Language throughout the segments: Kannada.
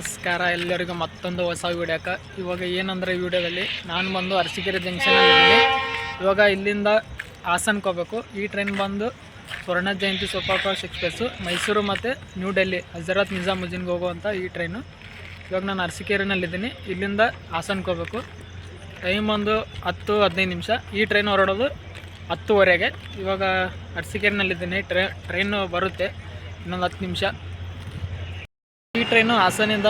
ನಮಸ್ಕಾರ, ಎಲ್ಲರಿಗೂ ಮತ್ತೊಂದು ಹೊಸ ವಿಡಿಯೋಕ್ಕೆ ಇವಾಗ ಏನಂದ್ರೆ ಈ ವಿಡಿಯೋದಲ್ಲಿ ನಾನು ಬಂದು ಅರಸೀಕೆರೆ ಜಂಕ್ಷನಲ್ಲಿದ್ದೀನಿ ಇವಾಗ ಇಲ್ಲಿಂದ ಹಾಸನ್ಗೆ ಹೋಗ್ಬೇಕು. ಈ ಟ್ರೈನ್ ಬಂದು ಸ್ವರ್ಣ ಜಯಂತಿ ಸೂಪರ್ ಫಾಸ್ಟ್ ಮೈಸೂರು ಮತ್ತು ನ್ಯೂ ಡೆಲ್ಲಿ ಹಜರತ್ ನಿಜಾಮುದ್ದೀನ್ಗೆ ಹೋಗುವಂಥ ಈ ಟ್ರೈನು ಇವಾಗ ನಾನು ಅರಸೀಕೆರೆನಲ್ಲಿದ್ದೀನಿ. ಇಲ್ಲಿಂದ ಹಾಸನ್ಗೆ ಹೋಗ್ಬೇಕು. ಟೈಮ್ ಒಂದು ಹತ್ತು, ಹದಿನೈದು ನಿಮಿಷ. ಈ ಟ್ರೈನ್ ಹೊರಡೋದು ಹತ್ತುವರೆಗೆ. ಇವಾಗ ಅರಸೀಕೆರೆನಲ್ಲಿದ್ದೀನಿ. ಟ್ರೈ ಟ್ರೈನು ಬರುತ್ತೆ. ಇನ್ನೊಂದು ಹತ್ತು ನಿಮಿಷ. ಈ ಟ್ರೈನು ಹಾಸನಿಂದ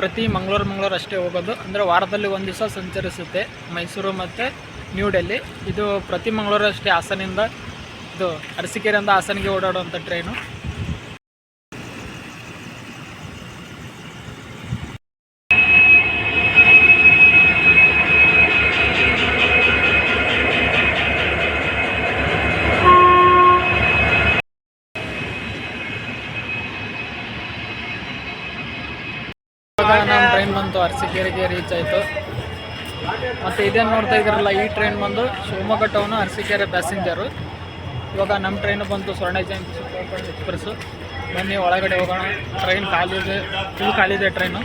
ಪ್ರತಿ ಮಂಗಳೂರು ಮಂಗಳೂರು ಅಷ್ಟೇ ಹೋಗೋದು. ಅಂದರೆ ವಾರದಲ್ಲಿ ಒಂದು ದಿವಸ ಸಂಚರಿಸುತ್ತೆ ಮೈಸೂರು ಮತ್ತು ನ್ಯೂ ಡೆಲ್ಲಿ ಇದು ಪ್ರತಿ ಮಂಗಳೂರು ಅಷ್ಟೇ ಹಾಸನಿಂದ, ಇದು ಅರಸಿಕೆರೆಯಿಂದ ಹಾಸನಿಗೆ ಓಡಾಡುವಂಥ ಟ್ರೈನು ಇವಾಗ ನಮ್ಮ ಟ್ರೈನ್ ಬಂತು ಅರಸೀಕೆರೆಗೆ ರೀಚ್ ಆಯಿತು. ಮತ್ತು ಇದೇನು ನೋಡ್ತಾ ಇದ್ರಲ್ಲ ಈ ಟ್ರೈನ್ ಬಂದು ಶಿವಮೊಗ್ಗ ಟೌನು ಅರಸೀಕೆರೆ ಪ್ಯಾಸೆಂಜರು ಇವಾಗ ನಮ್ಮ ಟ್ರೈನು ಬಂತು ಸ್ವರ್ಣ ಜಯಂತಿ ಸೂಪರ್ ಎಕ್ಸ್ಪ್ರೆಸ್ಸು ಬನ್ನಿ ಒಳಗಡೆ ಹೋಗೋಣ. ಟ್ರೈನ್ ಖಾಲಿದೆ ಫುಲ್ ಖಾಲಿದೆ ಟ್ರೈನು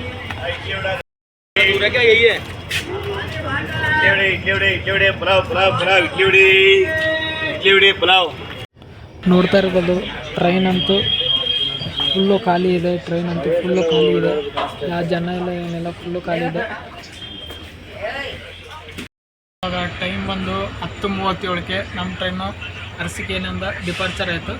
ನೋಡ್ತಾ ಇರ್ಬೋದು ಟ್ರೈನ್ ಅಂತೂ ಫುಲ್ಲು ಖಾಲಿ ಇದೆ ಟ್ರೈನ್ ಅಂತೂ ಫುಲ್ಲು ಖಾಲಿ ಇದೆ. ಯಾವ ಜನ ಇಲ್ಲ, ಏನಿಲ್ಲ ಫುಲ್ಲು ಖಾಲಿ ಇದೆ. ಇವಾಗ ಟೈಮ್ ಬಂದು ಹತ್ತು ಮೂವತ್ತೇಳಕ್ಕೆ ನಮ್ಮ ಟ್ರೈನು ಅರಸಿಕೆಯಿಂದ ಡಿಪಾರ್ಚರ್ ಆಯಿತು.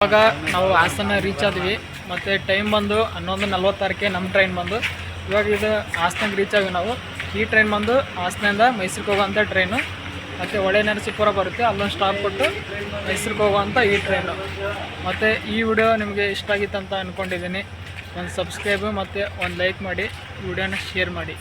ಇವಾಗ ನಾವು ಹಾಸನ ರೀಚ್ ಆದ್ವಿ. ಮತ್ತು ಟೈಮ್ ಬಂದು ಹನ್ನೊಂದು ನಲ್ವತ್ತಾರಕ್ಕೆ ನಮ್ಮ ಟ್ರೈನ್ ಬಂದು. ಇವಾಗ ಇದು ಹಾಸನಾಗ ರೀಚ್ ಆಗಿ ನಾವು. ಈ ಟ್ರೈನ್ ಬಂದು ಹಾಸನಿಂದ ಮೈಸೂರಿಗೆ ಹೋಗೋವಂಥ ಟ್ರೈನು ಮತ್ತು ಹೊಳೆ ಬರುತ್ತೆ. ಅಲ್ಲೊಂದು ಸ್ಟಾಪ್ ಕೊಟ್ಟು ಮೈಸೂರಿಗೆ ಹೋಗುವಂಥ ಈ ಟ್ರೈನು ಮತ್ತು ಈ ವಿಡಿಯೋ ನಿಮಗೆ ಇಷ್ಟ ಆಗಿತ್ತು ಅಂತ ಅಂದ್ಕೊಂಡಿದ್ದೀನಿ ಒಂದು ಸಬ್ಸ್ಕ್ರೈಬು ಮತ್ತು ಒಂದು ಲೈಕ್ ಮಾಡಿ. ವಿಡಿಯೋನ ಶೇರ್ ಮಾಡಿ.